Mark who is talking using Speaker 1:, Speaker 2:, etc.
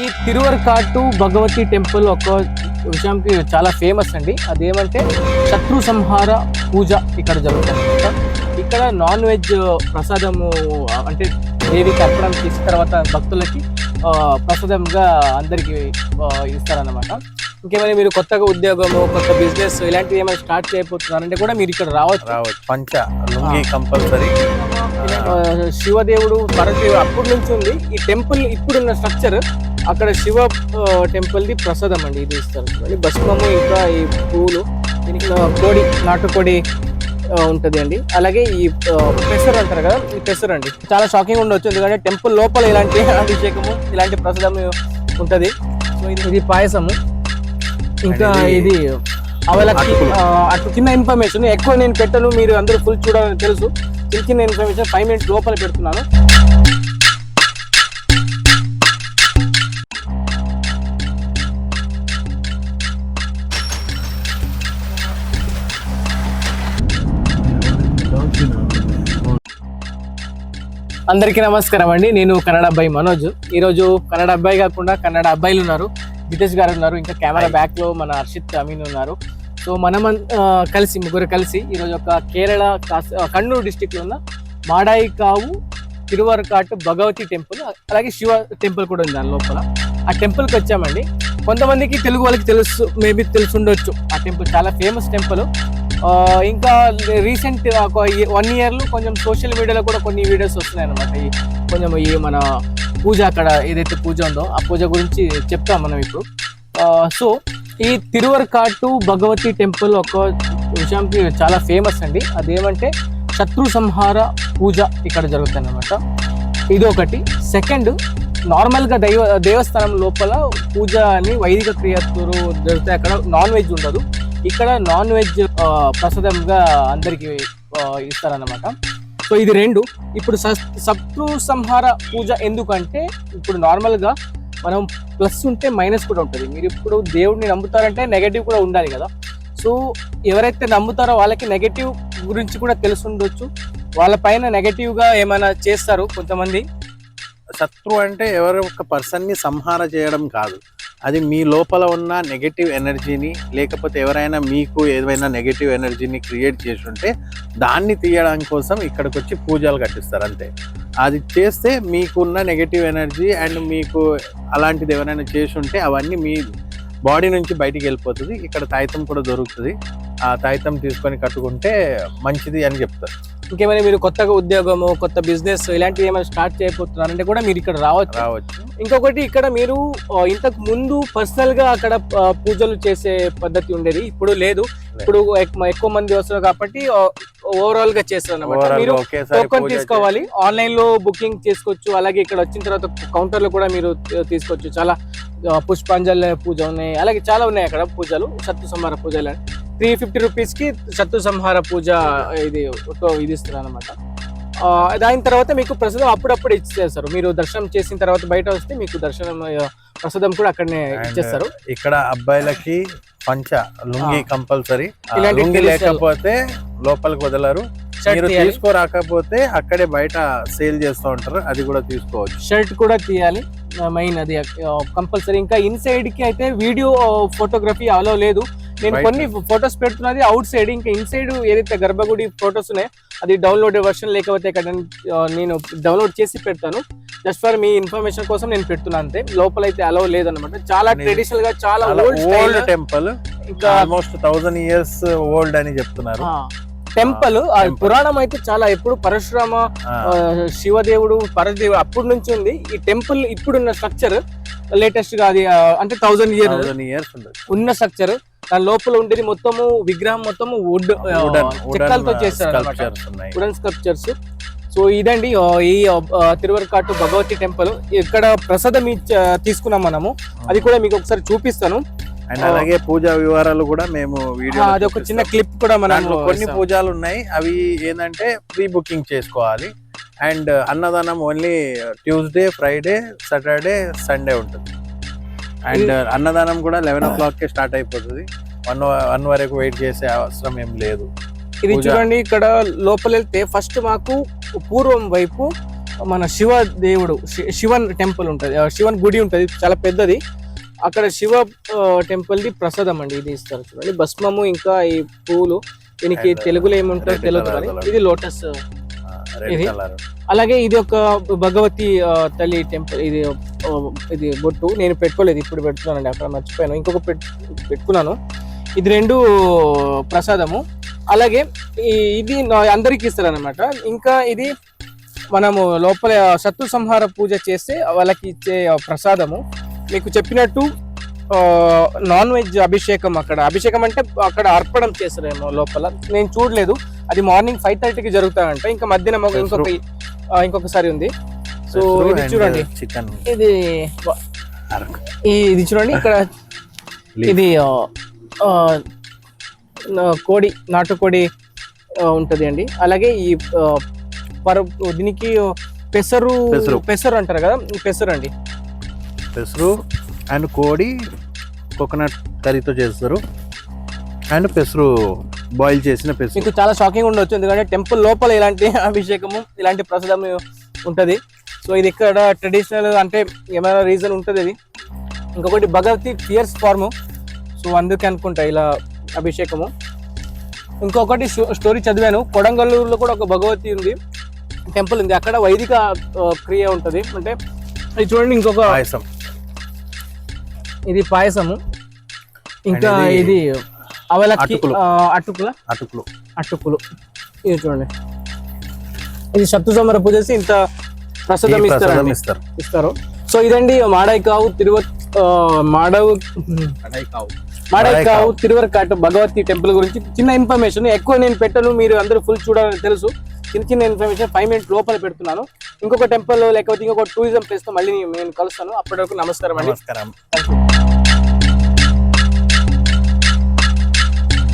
Speaker 1: ఈ తిరువర్కాటు భగవతి టెంపుల్ ఒక విషయంకి చాలా ఫేమస్ అండి. అదేమంటే శత్రు సంహార పూజ ఇక్కడ జరుగుతుంది ఇక్కడ నాన్ వెజ్ ప్రసాదము అంటే దేవికి అర్పణం చేసిన తర్వాత భక్తులకి ప్రసాదంగా అందరికి ఇస్తారన్నమాట. ఇంకేమైనా మీరు కొత్తగా ఉద్యోగము కొత్త బిజినెస్ ఇలాంటివి ఏమైనా స్టార్ట్ చేయబోతున్నారంటే కూడా మీరు ఇక్కడ రావచ్చు.
Speaker 2: రావచ్చు. పంచ లుంగి కంపల్సరీ.
Speaker 1: శివదేవుడు పరదేవుడు అప్పటి నుంచి ఉంది. ఈ టెంపుల్ ఇప్పుడున్న స్ట్రక్చర్ అక్కడ శివ టెంపుల్ ది ప్రసాదం అండి ఇది ఇస్తారు. చూడండి భస్మము ఇంకా ఈ పువ్వులు దీనికి కోడి నాటుకోడి ఉంటది అండి. అలాగే ఈ పెసర్ అంటారు కదా ఈ పెసర్ అండి. చాలా షాకింగ్ ఉండొచ్చు ఎందుకంటే టెంపుల్ లోపల ఇలాంటి అభిషేకము ఇలాంటి ప్రసాదం ఉంటది. సో ఇది ఇది పాయసము. ఇంకా
Speaker 2: ఇది అటుకులు.
Speaker 1: అటు చిన్న ఇన్ఫర్మేషన్ ఎక్కువ నేను పెట్టను మీరు అందరూ ఫుల్ చూడాలని తెలుసు. చిన్న చిన్న ఇన్ఫర్మేషన్ ఫైవ్ మినిట్స్ లోపల పెడుతున్నాను. అందరికీ నమస్కారం అండి. నేను కన్నడ అబ్బాయి మనోజ్. ఈరోజు కన్నడ అబ్బాయి కాకుండా కన్నడ అబ్బాయిలు ఉన్నారు. జితేష్ గారు ఉన్నారు ఇంకా కెమెరా. బ్యాక్లో మన హర్షిత్ అమీన్ ఉన్నారు. సో మనం కలిసి ముగ్గురు కలిసి ఈరోజు ఒక కేరళ కాస్- ఆ, కണ്ണూరు డిస్టిక్లో ఉన్న మాడాయి కావు తిరువరకాటు భగవతి టెంపుల్ అలాగే శివ టెంపుల్ కూడా ఉంది దాని లోపల. ఆ టెంపుల్కి వచ్చామండి. కొంతమందికి తెలుగు వాళ్ళకి తెలుసు మేబీ తెలిసి ఉండొచ్చు ఆ టెంపుల్ చాలా ఫేమస్ టెంపుల్ ఇంకా రీసెంట్ ఒక వన్ ఇయర్లో కొంచెం సోషల్ మీడియాలో కూడా కొన్ని వీడియోస్ వస్తున్నాయి అనమాట ఈ కొంచెం ఈ మన పూజ అక్కడ ఏదైతే పూజ ఉందో ఆ పూజ గురించి చెప్తాం మనం ఇప్పుడు. సో ఈ తిరువరకాటు భగవతి టెంపుల్ ఒక విషయానికి చాలా ఫేమస్ అండి. అదేమంటే శత్రు సంహార పూజ ఇక్కడ జరుగుతుంది అనమాట ఇది ఒకటి. సెకండ్ నార్మల్గా దైవ దేవస్థానం లోపల పూజ అని వైదిక క్రియతులు జరుగుతాయి. అక్కడ నాన్ వెజ్ ఉండదు. ఇక్కడ నాన్ వెజ్ ప్రసాదంగా అందరికి ఇస్తారన్నమాట. సో ఇది రెండు. ఇప్పుడు స- శత్రు సంహార పూజ ఎందుకంటే ఇప్పుడు నార్మల్గా మనం ప్లస్ ఉంటే మైనస్ కూడా ఉంటుంది. మీరు ఇప్పుడు దేవుడిని నమ్ముతారంటే నెగటివ్ కూడా ఉండాలి కదా. సో ఎవరైతే నమ్ముతారో వాళ్ళకి నెగటివ్ గురించి కూడా తెలిసి ఉండొచ్చు వాళ్ళ పైన నెగటివ్గా ఏమైనా చేస్తారు కొంతమంది.
Speaker 2: శత్రు అంటే ఎవరి ఒక పర్సన్ని సంహార చేయడం కాదు. అది మీ లోపల ఉన్న నెగటివ్ ఎనర్జీని లేకపోతే ఎవరైనా మీకు ఏదైనా నెగటివ్ ఎనర్జీని క్రియేట్ చేసి ఉంటే దాన్ని తీయడం కోసం ఇక్కడికి వచ్చి పూజలు కట్టిస్తారు అంతే. అది చేస్తే మీకున్న నెగటివ్ ఎనర్జీ అండ్ మీకు అలాంటిది ఎవరైనా చేసి ఉంటే అవన్నీ మీ బాడీ నుంచి బయటికి వెళ్ళిపోతుంది. ఇక్కడ తాయితం కూడా దొరుకుతుంది. ఆ తాయితం తీసుకొని కట్టుకుంటే మంచిది అని చెప్తారు.
Speaker 1: ఇంకేమైనా మీరు కొత్తగా ఉద్యోగము కొత్త బిజినెస్ ఇలాంటివి ఏమైనా స్టార్ట్ చేయబోతున్నారంటే కూడా మీరు ఇక్కడ రావచ్చు.
Speaker 2: రావచ్చు.
Speaker 1: ఇంకొకటి ఇక్కడ మీరు ఇంతకు ముందు పర్సనల్గా అక్కడ పూజలు చేసే పద్ధతి ఉండేది. ఇప్పుడు లేదు. ఇప్పుడు ఎక్- ఎక్కువ మంది వస్తున్నారు కాబట్టి ఓవరాల్గా చేస్తారు అనమాట మీరు టోకన్ తీసుకోవాలి. ఆన్లైన్లో బుకింగ్ చేసుకోవచ్చు. అలాగే ఇక్కడ వచ్చిన తర్వాత కౌంటర్లో కూడా మీరు తీసుకోవచ్చు. చాలా పుష్పాంజలి పూజ ఉన్నాయి. అలాగే చాలా ఉన్నాయి అక్కడ పూజలు. సత్తు సంహార పూజలు త్రీ ఫిఫ్టీ రూపీస్కి సత్తు సంహార పూజ ఇది ఇది ఇస్తారు అనమాట దాని తర్వాత మీకు ప్రసాదం అప్పుడప్పుడు ఇచ్చేస్తారు మీరు దర్శనం చేసిన తర్వాత బయట వస్తే మీకు దర్శనం ప్రసాదం కూడా అక్కడనే ఇచ్చేస్తారు.
Speaker 2: ఇక్కడ అబ్బాయిలకి పంచ లుంగి. కంపల్సరీ. లుంగి. లేకపోతే లోపలికి వదలరు. మీరు తీసుకోరాకపోతే అక్కడే బయట సేల్ చేస్తూ ఉంటారు. అది కూడా తీసుకోవచ్చు.
Speaker 1: షర్ట్ కూడా తీయాలి. మెయిన్ అది కంపల్సరీ ఇంకా ఇన్సైడ్కి అయితే వీడియో ఫోటోగ్రఫీ అలో లేదు. నేను. కొన్ని ఫొటోస్ పెడుతున్నది అవుట్ సైడ్ ఇంకా ఇన్సైడ్ ఏదైతే గర్భగుడి ఫొటోస్ ఉన్నాయో అది డౌన్లోడ్ వర్షన్ లేకపోతే ఇక్కడ నేను, డౌన్లోడ్ చేసి పెడతాను. జస్ట్ ఫర్ మీ ఇన్ఫర్మేషన్ కోసం నేను పెడుతున్నాను అంతే. లోపల అయితే అలో లేదన్నమాట. చాలా
Speaker 2: నేను-
Speaker 1: ట్రెడిషనల్గా చాలా
Speaker 2: ఓల్డ్
Speaker 1: ఓల్డ్
Speaker 2: టెంపుల్
Speaker 1: ఇంకా
Speaker 2: ఆల్మోస్ట్ థౌసండ్ ఇయర్స్ ఓల్డ్ అని చెప్తున్నారు.
Speaker 1: Temple
Speaker 2: temple.
Speaker 1: పురాణం అయితే చాలా ఎప్పుడు పరశురామ
Speaker 2: ఆ,
Speaker 1: ఆ, శివదేవుడు పరదేవుడు అప్పటి నుంచి ఉంది. ఈ టెంపుల్ ఇప్పుడున్న స్ట్రక్చర్ లేటెస్ట్గా అది ఆ, అంటే ఇయర్
Speaker 2: థౌసండ్ ఇయర్స్ ఉండదు
Speaker 1: ఉన్న స్ట్రక్చర్. దాని లోపల ఉండేది మొత్తము విగ్రహం మొత్తము వుడ్ చెక్కలతో చేస్తారు వుడన్ స్కల్ప్చర్స్. సో ఇదండి ఆ, ఈ ఆ, తిరువరకాటు భగవతి టెంపుల్. ఇక్కడ ప్రసాదం తీసుకున్నాం మనము. అది కూడా మీకు ఒకసారి చూపిస్తాను.
Speaker 2: అండ్ అలాగే పూజా వివరాలు కూడా మేము వీడియో
Speaker 1: ఒక చిన్న క్లిప్ కూడా మనం
Speaker 2: కొన్ని పూజలు ఉన్నాయి అవి ఏంటంటే ప్రీ బుకింగ్ చేసుకోవాలి. అండ్ అన్నదానం only Tuesday Friday Saturday Sunday ఉంటుంది. అండ్ అన్నదానం కూడా లెవెన్ ఓ క్లాక్ కే స్టార్ట్ అయిపోతుంది. వన్ వన్ వరకు వెయిట్ చేసే అవసరం ఏం లేదు.
Speaker 1: ఇది. చూడండి ఇక్కడ లోపల వెళ్తే ఫస్ట్ మాకు పూర్వం వైపు మన శివ దేవుడు శివన్ టెంపుల్ ఉంటుంది. శివన్ గుడి ఉంటుంది. చాలా పెద్దది. అక్కడ శివ టెంపుల్ ది ప్రసాదం అండి. ఇది ఇస్తారు చూడండి. భస్మము ఇంకా ఈ పూలు దీనికి తెలుగులో ఏముంటారో తెలియదు కానీ. ఇది లోటస్ ఇది? అలాగే ఇది ఒక భగవతి తల్లి టెంపుల్ ఇది ఇది బొట్టు. నేను పెట్టుకోలేదు ఇప్పుడు పెడుతున్నానండి. అక్కడ మర్చిపోయాను. ఇంకొక పెట్- పెట్టుకున్నాను. ఇది రెండు ప్రసాదము. అలాగే ఈ- ఇది అందరికి ఇస్తారనమాట ఇంకా ఇది మనము లోపల శత్రు సంహార పూజ చేస్తే వాళ్ళకి ఇచ్చే ప్రసాదము. మీకు చెప్పినట్టు నాన్ వెజ్ అభిషేకం అక్కడ. అభిషేకం అంటే అక్కడ అర్పణం చేస్తారేమో లోపల. నేను చూడలేదు. అది మార్నింగ్ ఫైవ్ థర్టీకి జరుగుతాయంట ఇంకా మధ్యాహ్నం ఒక- ఇంకొక ఇంకొకసారి ఉంది. సో ఇది చూడండి.
Speaker 2: చికెన్
Speaker 1: ఇది ఇది చూడండి. ఇక్కడ ఇది కోడి నాటుకోడి ఉంటది అండి. అలాగే ఈ ఆ, పరుపు దీనికి పెసరు.
Speaker 2: పెసరు.
Speaker 1: అంటారు కదా? పెసరు అండి.
Speaker 2: పెసరు అండ్ కోడి కోకోనట్ కర్రీతో చేస్తారు. అండ్ పెసరు బాయిల్ చేసిన పెసరు.
Speaker 1: మీకు చాలా షాకింగ్ ఉండొచ్చు ఎందుకంటే టెంపుల్ లోపల ఇలాంటి అభిషేకము ఇలాంటి ప్రసాదం ఉంటది. సో ఇది ఇక్కడ ట్రెడిషనల్ అంటే ఏమైనా రీజన్ ఉంటుంది ఇది. ఇంకొకటి భగవతి ఫియర్స్ ఫార్మ్ సో అందుకే అనుకుంటా ఇలా అభిషేకము. ఇంకొకటి స్టో- స్టోరీ చదివాను. కొడంగల్లూరులో కూడా ఒక భగవతి ఉంది. టెంపుల్ ఉంది. అక్కడ వైదిక క్రియ ఉంటది. అంటే ఇది చూడండి ఇంకొక
Speaker 2: పాయసం.
Speaker 1: ఇది పాయసము. ఇంకా ఇది అవలక్కి
Speaker 2: అటుకులు.
Speaker 1: అటుకుల?
Speaker 2: అటుకులు.
Speaker 1: ఇది చూడండి. ఇది శత్రు సమర పూజ చేసి ఇంత ప్రసాదం ఇస్తారు.
Speaker 2: ఇస్తారు.
Speaker 1: సో ఇదండి మాడాయికావు తిరువ మాడవ్ మాడాయికావు తిరువరకాట భగవతి టెంపుల్ గురించి చిన్న ఇన్ఫర్మేషన్. ఎక్కువ నేను పెట్టను మీరు అందరూ ఫుల్ చూడాలని తెలుసు. చిన్న చిన్న ఇన్ఫర్మేషన్ ఫైవ్ మినిట్స్ లోపల పెడుతున్నాను. ఇంకొక టెంపుల్ లేకపోతే ఇంకొక టూరిజం ప్లేస్తో మళ్ళీ నేను కలుస్తాను. అప్పటి వరకు నమస్కారం అండి.
Speaker 2: నమస్కారం.